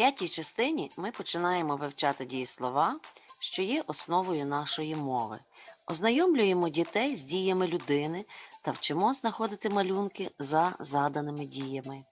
п'ятій частині ми починаємо вивчати дієслова, що є основою нашої мови. Ознайомлюємо дітей з діями людини та вчимо знаходити малюнки за заданими діями.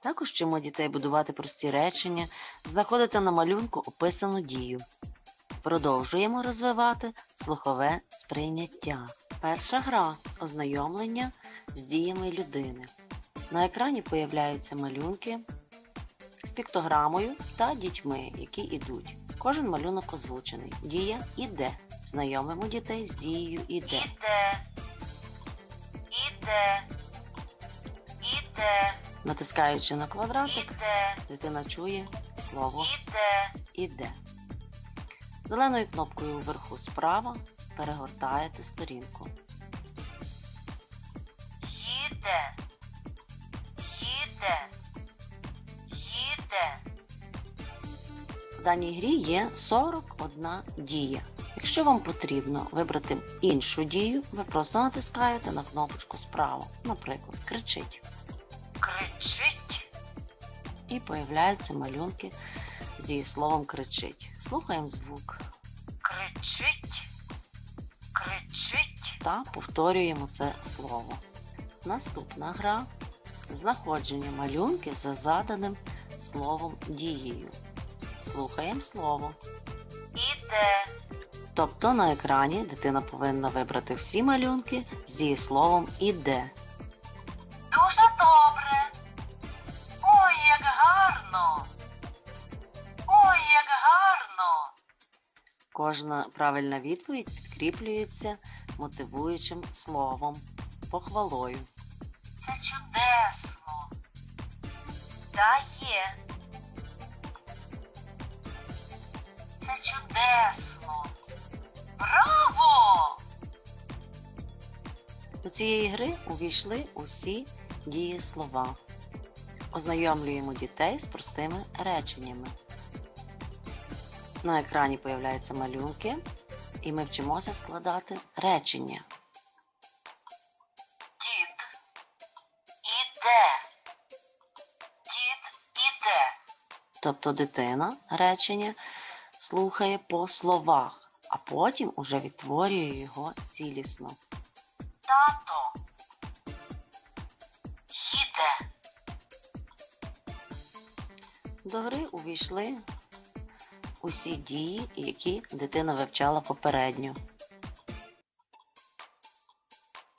Також вчимо дітей будувати прості речення, знаходити на малюнку описану дію. Продовжуємо розвивати слухове сприйняття. Перша гра ознайомлення з діями людини. На екрані появляються малюнки з піктограмою та дітьми, які йдуть. Кожен малюнок озвучений. Дія іде. Знайомимо дітей з дією іде. Іде. Іде. Іде. Натискаючи на квадратик, Іде. дитина чує слово Іде. іде. Зеленою кнопкою вверху справа перегортаєте сторінку. Їде. Їде. Їде. В даній грі є 41 дія. Якщо вам потрібно вибрати іншу дію, ви просто натискаєте на кнопочку справа. Наприклад, кричить. Кричить. І появляються малюнки з її словом кричить. Слухаємо звук Кричить. Кричить. та повторюємо це слово. Наступна гра знаходження малюнки за заданим словом дією. Слухаємо слово. Іде. Тобто на екрані дитина повинна вибрати всі малюнки з дієсловом іде. Дуже добре. Ой, як гарно. Ой, як гарно. Кожна правильна відповідь підкріплюється мотивуючим словом, похвалою. Це чудесно. Та є. Це чудесно. Браво! До цієї гри увійшли усі дієслова. Ознайомлюємо дітей з простими реченнями. На екрані появляються малюнки, і ми вчимося складати речення. Дід іде. Дід іде. Тобто дитина речення слухає по словах, а потім уже відтворює його цілісно. Тато їде. До гри увійшли усі дії, які дитина вивчала попередньо.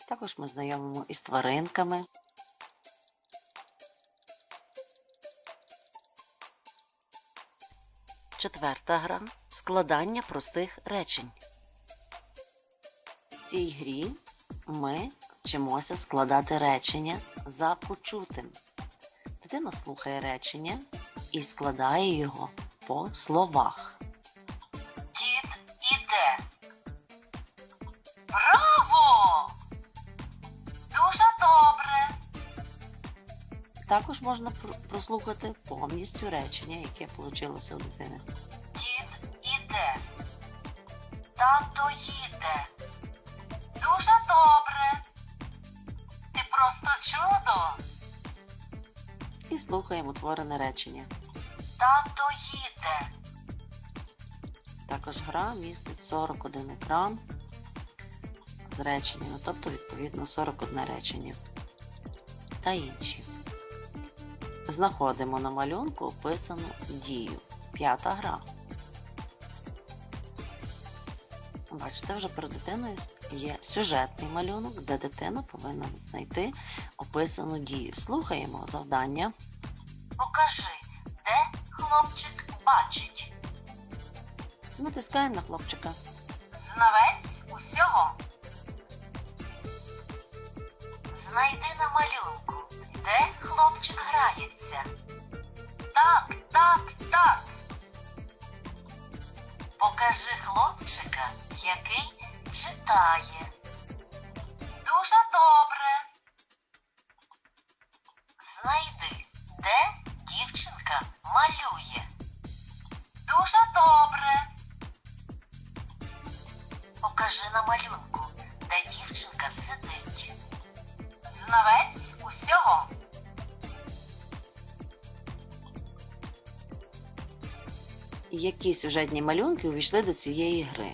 Також ми знайомимо із тваринками. Четверта гра складання простих речень. В цій грі ми вчимося складати речення за почутим. Дитина слухає речення і складає його по словах. Також можна прослухати повністю речення, яке вийшло у дитини. Дід іде. Тато їде. Дуже добре. Ти просто чудо. І слухаємо утворене речення. Тато їде. Також гра містить 41 екран з реченнями, тобто, відповідно, 41 речення та інші. Знаходимо на малюнку описану дію. П'ята гра. Бачите, вже перед дитиною є сюжетний малюнок, де дитина повинна знайти описану дію. Слухаємо завдання. Покажи, де хлопчик бачить. Натискаємо на хлопчика. Знавець усього. Знайди на малюнку, де хлопчик грається. Так, так, так. Покажи хлопчика, який читає. Дуже добре. Знайди, де дівчинка малює. Дуже добре. Покажи на малюнку, де дівчинка сидить. Знавець усього. Які сюжетні малюнки увійшли до цієї гри.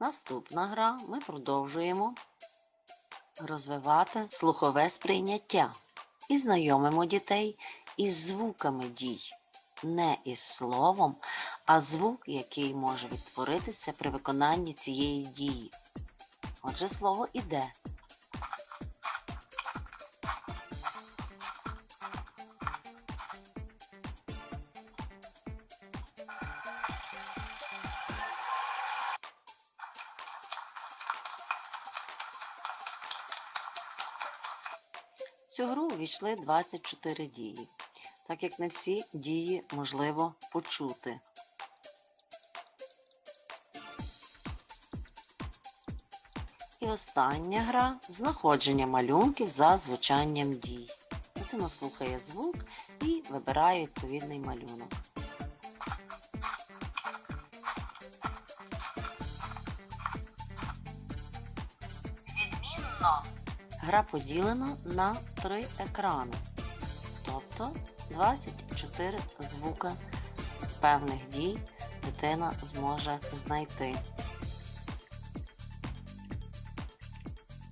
Наступна гра ми продовжуємо розвивати слухове сприйняття і знайомимо дітей із звуками дій, не із словом, а звук, який може відтворитися при виконанні цієї дії. Отже, слово іде. Цю гру увійшли 24 дії, так як не всі дії можливо почути. І остання гра знаходження малюнків за звучанням дій. Дитина слухає звук і вибирає відповідний малюнок. Відмінно. Гра поділена на три екрани, тобто 24 звука певних дій дитина зможе знайти.